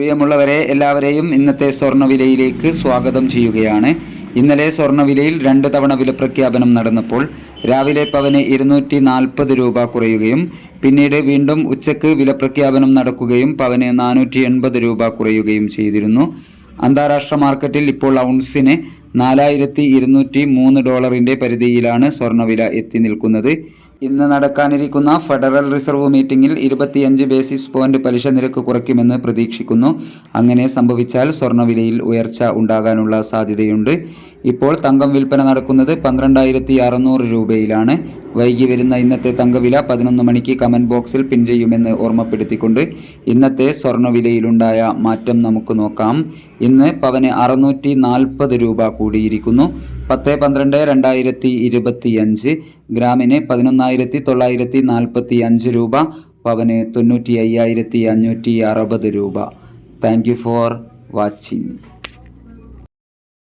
പ്രിയമുള്ളവരെ എല്ലാവരെയും ഇന്നത്തെ സ്വർണവിലയിലേക്ക് സ്വാഗതം ചെയ്യുകയാണ്. ഇന്നലെ സ്വർണവിലയിൽ രണ്ട് തവണ വിലപ്രഖ്യാപനം നടന്നപ്പോൾ രാവിലെ പവന് ഇരുന്നൂറ്റി നാൽപ്പത് രൂപ കുറയുകയും പിന്നീട് വീണ്ടും ഉച്ചയ്ക്ക് വിലപ്രഖ്യാപനം നടക്കുകയും പവന് നാനൂറ്റി എൺപത് രൂപ കുറയുകയും ചെയ്തിരുന്നു. അന്താരാഷ്ട്ര മാർക്കറ്റിൽ ഇപ്പോൾ ഔൺസിന് നാലായിരത്തി ഇരുന്നൂറ്റി മൂന്ന് ഡോളറിന്റെ പരിധിയിലാണ് സ്വർണവില എത്തി നിൽക്കുന്നത്. ഇന്ന് നടക്കാനിരിക്കുന്ന ഫെഡറൽ റിസർവ് മീറ്റിംഗിൽ ഇരുപത്തിയഞ്ച് ബേസിസ് പോയിന്റ് പലിശ നിരക്ക് കുറയ്ക്കുമെന്ന് പ്രതീക്ഷിക്കുന്നു. അങ്ങനെ സംഭവിച്ചാൽ സ്വർണവിലയിൽ ഉയർച്ച ഉണ്ടാകാനുള്ള സാധ്യതയുണ്ട്. ഇപ്പോൾ തങ്കം വിൽപ്പന നടക്കുന്നത് പന്ത്രണ്ടായിരത്തി അറുന്നൂറ് രൂപയിലാണ്. വൈകി വരുന്ന ഇന്നത്തെ തങ്കവില പതിനൊന്ന് മണിക്ക് കമന്റ് ബോക്സിൽ പിൻ ചെയ്യുമെന്ന് ഓർമ്മപ്പെടുത്തിക്കൊണ്ട് ഇന്നത്തെ സ്വർണവിലയിലുണ്ടായ മാറ്റം നമുക്ക് നോക്കാം. ഇന്ന് പവന് അറുന്നൂറ്റി നാൽപ്പത് രൂപ കൂടിയിരിക്കുന്നു. പത്ത് പന്ത്രണ്ട് രണ്ടായിരത്തി ഇരുപത്തി അഞ്ച് ഗ്രാമിന് പതിനൊന്നായിരത്തി തൊള്ളായിരത്തി നാൽപ്പത്തി അഞ്ച് രൂപ. പവന് തൊണ്ണൂറ്റി അയ്യായിരത്തി അഞ്ഞൂറ്റി അറുപത് രൂപ. Thank you for watching.